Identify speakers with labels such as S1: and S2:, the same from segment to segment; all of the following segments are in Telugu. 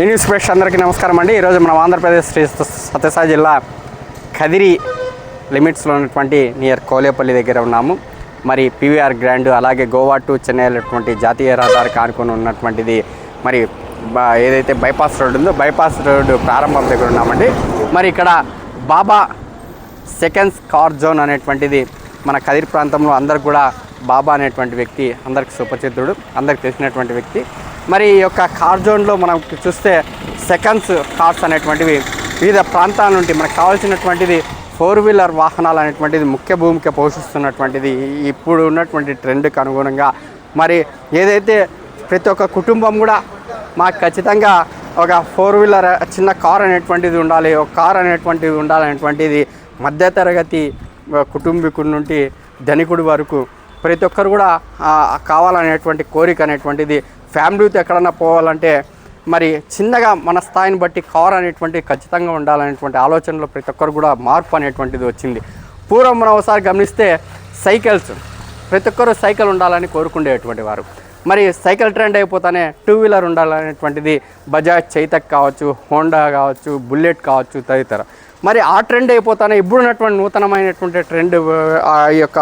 S1: న్యూస్ ప్రేక్ష అందరికీ నమస్కారం అండి. ఈరోజు మనం ఆంధ్రప్రదేశ్ శ్రీ సత్యసాయి జిల్లా కదిరి లిమిట్స్లో ఉన్నటువంటి నియర్ కోలేపల్లి దగ్గర ఉన్నాము. మరి పీవీఆర్ గ్రాండ్ అలాగే గోవా టు చెన్నై అనేటువంటి జాతీయ రహదారికి ఆనుకొని ఉన్నటువంటిది మరి బా- ఏదైతే బైపాస్ రోడ్ ఉందో బైపాస్ రోడ్డు ప్రారంభం దగ్గర ఉన్నామండి. మరి ఇక్కడ బాబా సెకండ్స్ కార్ జోన్ అనేటువంటిది మన కదిరి ప్రాంతంలో అందరు కూడా బాబా అనేటువంటి వ్యక్తి అందరికి సుపరిచితుడు అందరికి తెలిసినటువంటి వ్యక్తి. మరి ఈ యొక్క కార్ జోన్లో మనం చూస్తే సెకండ్స్ కార్స్ అనేటువంటివి వివిధ ప్రాంతాల నుండి మనకు కావాల్సినటువంటిది ఫోర్ వీలర్ వాహనాలు అనేటువంటిది ముఖ్య భూమిక పోషిస్తున్నటువంటిది ఇప్పుడు ఉన్నటువంటి ట్రెండ్కి అనుగుణంగా. మరి ఏదైతే ప్రతి ఒక్క కుటుంబం కూడా మాకు ఖచ్చితంగా ఒక ఫోర్ వీలర్ చిన్న కార్ అనేటువంటిది ఉండాలి ఒక కార్ అనేటువంటిది ఉండాలనేటువంటిది మధ్యతరగతి కుటుంబీకుల కుటుంబీకుడి నుండి ధనికుడి వరకు ప్రతి ఒక్కరు కూడా కావాలనేటువంటి కోరిక అనేటువంటిది ఫ్యామిలీతో ఎక్కడన్నా పోవాలంటే మరి చిన్నగా మన స్థాయిని బట్టి కార్ అనేటువంటి ఖచ్చితంగా ఉండాలనేటువంటి ఆలోచనలో ప్రతి ఒక్కరు కూడా మార్పు అనేటువంటిది వచ్చింది. పూర్వం మనం ఒకసారి గమనిస్తే సైకిల్స్ ప్రతి ఒక్కరు సైకిల్ ఉండాలని కోరుకునేటువంటి వారు. మరి సైకిల్ ట్రెండ్ అయిపోతానే టూ వీలర్ ఉండాలనేటువంటిది బజాజ్ చైతక్ కావచ్చు హోండా కావచ్చు బుల్లెట్ కావచ్చు తదితర. మరి ఆ ట్రెండ్ అయిపోతానే ఇప్పుడున్నటువంటి నూతనమైనటువంటి ట్రెండ్ ఆ యొక్క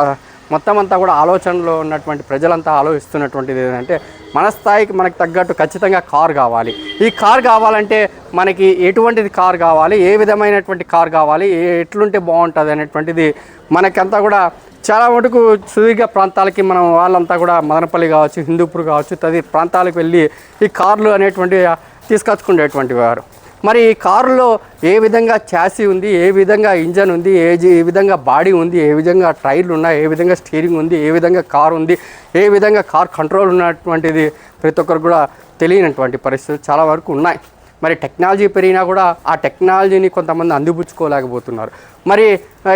S1: మొత్తం అంతా కూడా ఆలోచనలో ఉన్నటువంటి ప్రజలంతా ఆలోచిస్తున్నటువంటిది ఏంటంటే మన స్థాయికి మనకు తగ్గట్టు ఖచ్చితంగా కార్ కావాలి. ఈ కార్ కావాలంటే మనకి ఎటువంటిది కార్ కావాలి ఏ విధమైనటువంటి కార్ కావాలి ఏ- ఎట్లుంటే బాగుంటుంది అనేటువంటిది మనకంతా కూడా చాలా మటుకు సుదీర్ఘ ప్రాంతాలకి మనం వాళ్ళంతా కూడా మదనపల్లి కావచ్చు హిందూపూర్ కావచ్చు తది ప్రాంతాలకు వెళ్ళి ఈ కార్లు అనేటువంటి తీసుకొచ్చుకునేటువంటి వారు మరి ఈ కారులో ఏ విధంగా చాసీ ఉంది ఏ విధంగా ఇంజన్ ఉంది ఏ ఏ విధంగా బాడీ ఉంది ఏ విధంగా టైర్లు ఉన్నాయి ఏ విధంగా స్టీరింగ్ ఉంది ఏ విధంగా కార్ ఉంది ఏ విధంగా కార్ కంట్రోల్ ఉన్నటువంటిది ప్రతి ఒక్కరు కూడా తెలియనటువంటి పరిస్థితులు చాలా వరకు ఉన్నాయి. మరి టెక్నాలజీ పెరిగినా కూడా ఆ టెక్నాలజీని కొంతమంది అందిపుచ్చుకోలేకపోతున్నారు. మరి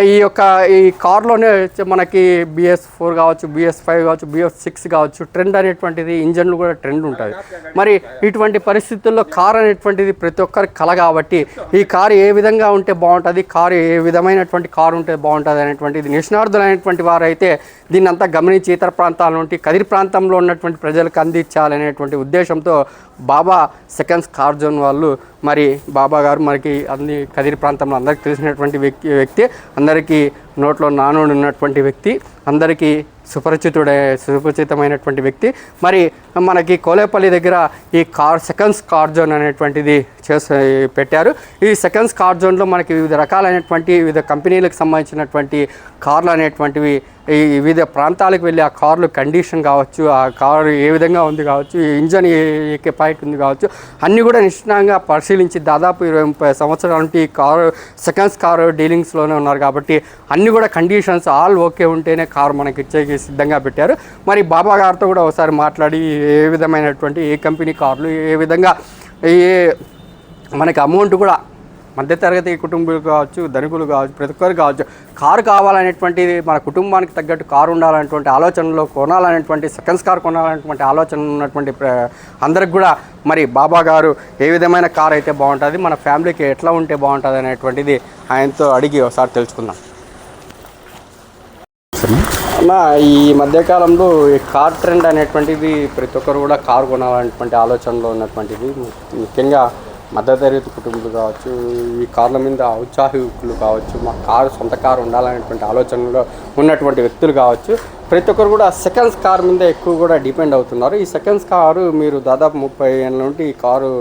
S1: ఈ యొక్క ఈ కార్లోనే మనకి బిఎస్ ఫోర్ కావచ్చు బిఎస్ ఫైవ్ కావచ్చు బిఎస్ సిక్స్ కావచ్చు ట్రెండ్ అనేటువంటిది ఇంజన్లు కూడా ట్రెండ్ ఉంటుంది మరి ఇటువంటి పరిస్థితుల్లో కార్ అనేటువంటిది ప్రతి ఒక్కరి కల కాబట్టి ఈ కారు ఏ విధంగా ఉంటే బాగుంటుంది కారు ఏ విధమైనటువంటి కారు ఉంటే బాగుంటుంది అనేటువంటిది నిష్ణార్థులైనటువంటి వారైతే దీన్ని అంతా గమనించి ఇతర ప్రాంతాల నుండి కదిరి ప్రాంతంలో ఉన్నటువంటి ప్రజలకు అందించాలనేటువంటి ఉద్దేశంతో బాబా సెకండ్స్ కార్ జోన్ వాళ్ళు మరి బాబా గారు మనకి అన్ని కదిరి ప్రాంతంలో అందరికీ తెలిసినటువంటి వ్యక్తి వ్యక్తి. అందరికీ నోట్లో నానుడు ఉన్నటువంటి వ్యక్తి అందరికీ సుపరిచితుడే సుపరిచితమైనటువంటి వ్యక్తి. మరి మనకి కోలేపల్లి దగ్గర ఈ కార్ సెకండ్స్ కార్ జోన్ అనేటువంటిది చేసే పెట్టారు. ఈ సెకండ్స్ కార్ జోన్లో మనకి వివిధ రకాలైనటువంటి వివిధ కంపెనీలకు సంబంధించినటువంటి కార్లు అనేటువంటివి ఈ వివిధ ప్రాంతాలకు వెళ్ళి ఆ కార్లు కండిషన్ కావచ్చు ఆ కారు ఏ విధంగా ఉంది కావచ్చు ఇంజన్ ఏ ఉంది కావచ్చు అన్నీ కూడా నిశ్చితంగా పరిశీలించి దాదాపు ఇరవై ముప్పై సంవత్సరాల నుండి ఈ కారు సెకండ్స్ కారు డీలింగ్స్లోనే ఉన్నారు కాబట్టి అన్ని కూడా కండిషన్స్ ఆల్ ఓకే ఉంటేనే కారు మనకి ఇచ్చేకి సిద్ధంగా పెట్టారు. మరి బాబా గారితో కూడా ఒకసారి మాట్లాడి ఏ విధమైనటువంటి ఏ కంపెనీ కార్లు ఏ విధంగా ఏ మనకి అమౌంట్ కూడా మధ్యతరగతి కుటుంబాలు కావచ్చు ధనికులు కావచ్చు ప్రతి ఒక్కరు కావచ్చు కారు కావాలనేటువంటిది మన కుటుంబానికి తగ్గట్టు కారు ఉండాలనేటువంటి ఆలోచనలో కొనాలనేటువంటి సెకండ్స్ కార్ కొనాలనేటువంటి ఆలోచన ఉన్నటువంటి అందరికి కూడా మరి బాబా గారు ఏ విధమైన కారు అయితే బాగుంటుంది మన ఫ్యామిలీకి ఎట్లా ఉంటే బాగుంటుంది అనేటువంటిది ఆయనతో అడిగి ఒకసారి తెలుసుకుందాం. అన్న ఈ మధ్యకాలంలో ఈ కార్ ట్రెండ్ అనేటువంటిది ప్రతి ఒక్కరు కూడా కారు కొనాలనేటువంటి ఆలోచనలో ఉన్నటువంటిది. ముఖ్యంగా మధ్యతరగతి కుటుంబాలు కావచ్చు ఈ కార్ల మీద ఔత్సాహికులు కావచ్చు మా కారు సొంత కారు ఉండాలనేటువంటి ఆలోచనలో ఉన్నటువంటి వ్యక్తులు కావచ్చు ప్రతి ఒక్కరు కూడా సెకండ్స్ కార్ మీద ఎక్కువ కూడా డిపెండ్ అవుతున్నారు. ఈ సెకండ్స్ కారు మీరు దాదాపు ముప్పై ఏళ్ళ నుండి ఈ కారు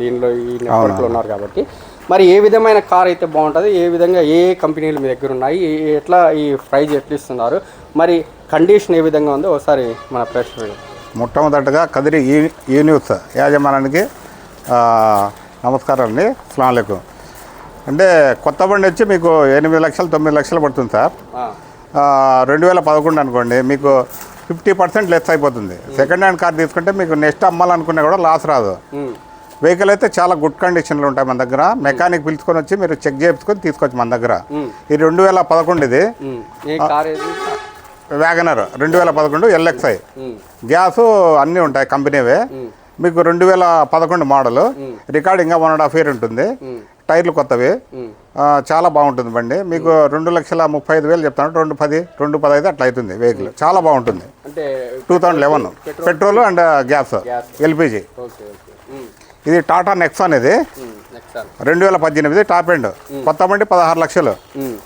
S1: దీనిలో ఈ నెట్వర్క్లో ఉన్నారు కాబట్టి మరి ఏ విధమైన కార్ అయితే బాగుంటుంది ఏ విధంగా ఏ కంపెనీలు మీ దగ్గర ఉన్నాయి ఎట్లా ఈ ప్రైజ్ ఎట్లా ఇస్తున్నారు మరి కండిషన్ ఏ విధంగా ఉందో ఒకసారి మన ప్రేక్షకులు
S2: మొట్టమొదటగా కదిరి ఈ న్యూస్ యాజమాన్యానికి ఆ, నమస్కారం అండి అస్సలం అంటే కొత్త బండి వచ్చి మీకు ఎనిమిది లక్షలు తొమ్మిది లక్షలు పడుతుంది సార్. రెండు వేల పదకొండు అనుకోండి మీకు ఫిఫ్టీ పర్సెంట్ లెస్ అయిపోతుంది. సెకండ్ హ్యాండ్ కార్ తీసుకుంటే మీకు నెక్స్ట్ అమ్మాలనుకున్నా కూడా లాస్ రాదు. వెహికల్ అయితే చాలా గుడ్ కండిషన్లో ఉంటాయి మన దగ్గర. మెకానిక్ పిలుచుకొని వచ్చి మీరు చెక్ చేయించుకొని తీసుకోవచ్చు మన దగ్గర. ఈ రెండు వేల పదకొండు ఇది. వ్యాగనర్ రెండు వేల పదకొండు ఎల్ఎక్స్ఐ గ్యాస్ అన్నీ ఉంటాయి కంపెనీవే. మీకు రెండు వేల పదకొండు మోడల్ రికార్డ్ ఇంకా వన్ అండ్ హాఫ్ ఇయర్ ఉంటుంది. టైర్లు కొత్తవి. చాలా బాగుంటుంది బండి. మీకు రెండు లక్షల ముప్పై ఐదు వేలు చెప్తాను రెండు పది రెండు పదహైదు అట్లా అవుతుంది వెహికల్ చాలా బాగుంటుంది. Two thousand eleven petrol and gas LPG. ఇది టాటా నెక్సాన్ ఇది. రెండు వేల పద్దెనిమిది టాప్ ఎండ్. కొత్త బండి పదహారు లక్షలు.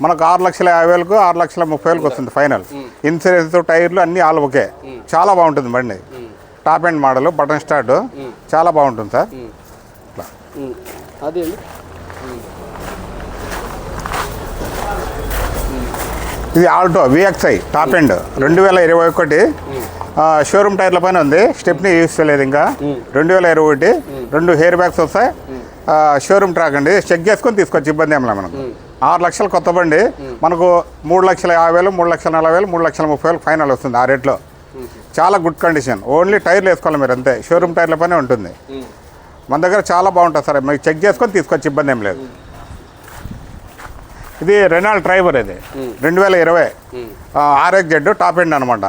S2: మనకు ఆరు లక్షల యాభై వేలకు ఆరు లక్షల ముప్పై వేలకు వస్తుంది ఫైనల్. ఇన్సూరెన్స్ టైర్లు అన్నీ ఆల్ ఓకే. చాలా బాగుంటుంది బండి. Top end model button start. చాలా బాగుంటుంది సార్.
S1: అది
S2: ఇది ఆల్టో విఎక్స్ఐ టాప్ ఎండ్. రెండు వేల ఇరవై ఒకటి. షోరూమ్ టైర్ల పైన ఉంది. స్టెప్ని యూస్ చేయలేదు ఇంకా. రెండు వేల ఇరవై ఒకటి. రెండు హెయిర్ బ్యాగ్స్ వస్తాయి. షోరూమ్ ట్రాక్ అండి. చెక్ చేసుకొని తీసుకొచ్చి ఇబ్బంది ఏం లేదు మనకు. ఆరు లక్షల కొత్త బండి. మనకు మూడు లక్షల యాభై వేలు మూడు లక్షల నలభై వేలు మూడు లక్షల ముప్పై వేలు ఫైనల్ వస్తుంది ఆ రేట్లో చాలా గుడ్ కండిషన్ ఓన్లీ టైర్లు వేసుకోవాలి మీరు అంతే. షోరూమ్ టైర్ల పైన ఉంటుంది. మన దగ్గర చాలా బాగుంటుంది సార్. మీకు చెక్ చేసుకొని తీసుకొచ్చి ఇబ్బంది ఏం లేదు. ఇది రెనాల్డ్ డ్రైవర్ ఇది. రెండు వేల ఇరవై. ఆర్ఎక్స్ జెడ్ టాప్ ఎండ్ అనమాట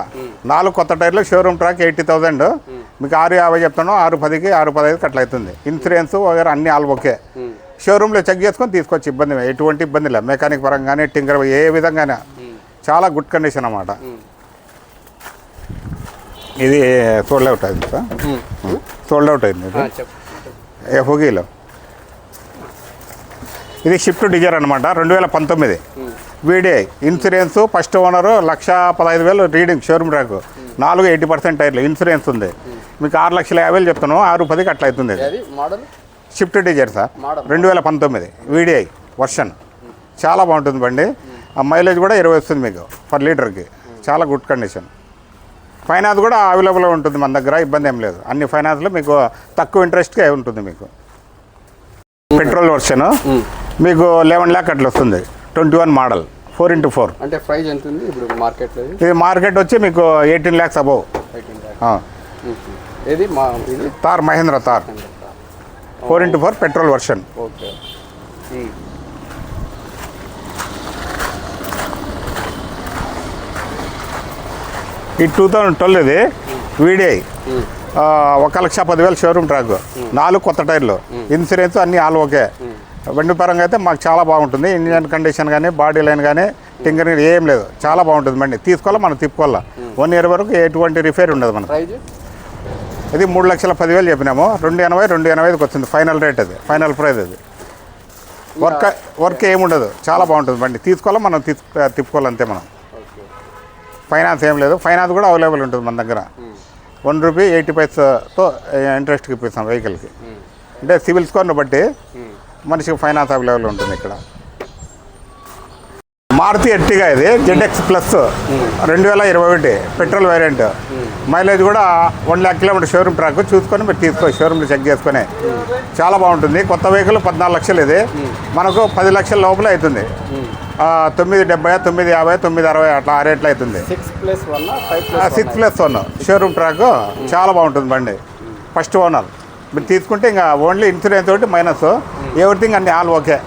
S2: నాలుగు కొత్త టైర్లు షోరూమ్ ట్రాక్ ఎయిటీ థౌసండ్ మీకు ఆరు యాభై చెప్తాను ఆరు పదికి ఆరు పదహైదుకి అట్లా అవుతుంది. ఇన్సూరెన్స్ వగేరా అన్ని ఆల్ ఓకే షోరూంలో చెక్ చేసుకొని తీసుకొచ్చి ఇబ్బంది. ఎటువంటి ఇబ్బంది లేదు. మెకానిక్ పరంగా కానీ టింకర్ ఏ విధంగానే. చాలా గుడ్ కండిషన్ అన్నమాట. ఇది సోల్డ్ అవుట్ అయింది సార్. సోల్డ్ అవుట్ అయింది ఏ హుగీలో ఇది షిఫ్ట్ డిజైర్ అనమాట రెండు వేల పంతొమ్మిది. VDI insurance first owner lakh పదహైదు వేలు రీడింగ్ షోరూమ్ ట్రాక్ నాలుగు ఎయిటీ పర్సెంట్ టైర్లు ఇన్సూరెన్స్ ఉంది. మీకు ఆరు లక్షల యాభై వేలు చెప్తాను ఆరు పదికి అట్లా అవుతుంది షిఫ్ట్ డిజైర్ సార్. రెండు వేల పంతొమ్మిది వీడిఐ వర్షన్. చాలా బాగుంటుంది బండి. ఆ మైలేజ్ కూడా ఇరవై వస్తుంది మీకు పర్ లీటర్కి. చాలా గుడ్ కండిషన్. ఫైనాన్స్ కూడా అవైలబుల్గా ఉంటుంది మన దగ్గర ఇబ్బంది ఏం లేదు. అన్ని ఫైనాన్స్లో మీకు తక్కువ ఇంట్రెస్ట్కే ఉంటుంది మీకు. Petrol version. మీకు లెవెన్ ల్యాక్ అట్లా వస్తుంది. Twenty one model four into four
S1: అంటే ప్రైస్ ఎంత ఉంది ఇప్పుడు మార్కెట్లో ఇది?
S2: మార్కెట్ వచ్చి మీకు ఎయిటీన్ ల్యాక్స్ అబౌవ్
S1: ఇది?
S2: Thar Mahindra Thar four into four petrol version
S1: okay.
S2: ఈ టూ థౌజండ్ ట్వెల్వ్ ఇది వీడిఐ ఒక లక్ష పదివేలు షోరూమ్ ట్రాక్ నాలుగు కొత్త టైర్లు. ఇన్సూరెన్స్ అన్నీ ఆల్ ఓకే బండి పరంగా అయితే మాకు చాలా బాగుంటుంది. ఇంజిన్ కండిషన్ కానీ బాడీ లైన్ కానీ టింకరింగ్ ఏం లేదు. చాలా బాగుంటుంది బండి. తీసుకోవాలా? మనం తిప్పుకోవాలా? వన్ ఇయర్ వరకు ఎటువంటి రిపేర్ ఉండదు మనకు.
S1: ప్రైజ్
S2: ఇది మూడు లక్షల పదివేలు చెప్పినాము. రెండు ఎనభై రెండు ఎనభై ఐదుకి వచ్చింది. ఫైనల్ రేట్ అది. ఫైనల్ ప్రైస్ అది. వర్క్ వర్క్ ఏముండదు చాలా బాగుంటుంది బండి. తీసుకోవాలా? మనం తీసుకు తిప్పుకోవాలి అంతే మనం. ఫైనాన్స్ ఏం లేదు. ఫైనాన్స్ కూడా అవైలబుల్ ఉంటుంది మన దగ్గర. వన్ రూపీ ఎయిటీ పైస్తో ఇంట్రెస్ట్కి ఇప్పిస్తాం వెహికల్కి అంటే సివిల్ స్కోర్ని బట్టి మనిషికి ఫైనాన్స్ అవైలబుల్ ఉంటుంది ఇక్కడ. మారుతి ఎట్టిగా ఇది జెడ్ఎక్స్ ప్లస్ రెండు వేల ఇరవై ఒకటి పెట్రోల్ వేరియంట్. మైలేజ్ కూడా one lakh kilometre showroom track చూసుకొని మీరు తీసుకో షోరూమ్లో చెక్ చేసుకొని చాలా బాగుంటుంది. కొత్త వెహికల్ పద్నాలుగు లక్షలు ఇది. మనకు పది లక్షల లోపలే అవుతుంది. తొమ్మిది డెబ్బై తొమ్మిది యాభై తొమ్మిది అరవై అట్లా ఆ రేట్లో అవుతుంది.
S1: Six plus one five plus
S2: six plus one showroom track చాలా బాగుంటుంది బండి. First owner. మీరు తీసుకుంటే ఇంకా ఓన్లీ ఇన్సూరెన్స్ ఒకటి మైనస్ ఎవ్రీథింగ్ అన్ని all okay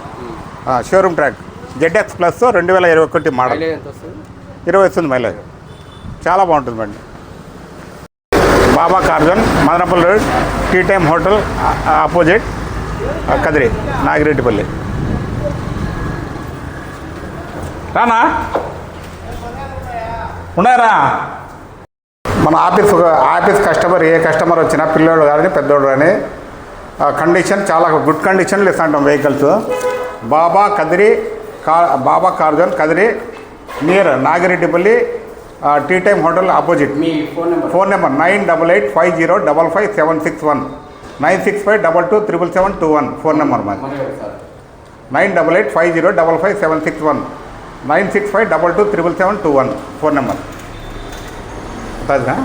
S2: showroom track ZX plus రెండు వేల ఇరవై ఒకటి మోడల్ ఇరవై వస్తుంది మైలేజ్ చాలా బాగుంటుంది బండి. Baba కార్జన్ Madanapalle road tea time hotel opposite Kadiri Nagireddipalli. రానా? ఉన్నారా మన ఆఫీస్ ఆఫీస్ కస్టమర్ ఏ కస్టమర్ వచ్చినా పిల్లోడు కానీ పెద్దోడు కానీ కండిషన్ చాలా గుడ్ కండిషన్లో ఇస్తుంటాం వెహికల్స్ బాబా కదిరి కా Baba కార్జన్ Kadiri near Nagireddipalli tea time hotel opposite.
S1: మీ phone number.
S2: Phone number nine double eight five zero double five seven six one. Nine six five double two triple seven two one phone number మాది. Nine double eight five zero double five seven six one. Nine six five double two triple seven two one phone number. ఉంటుందా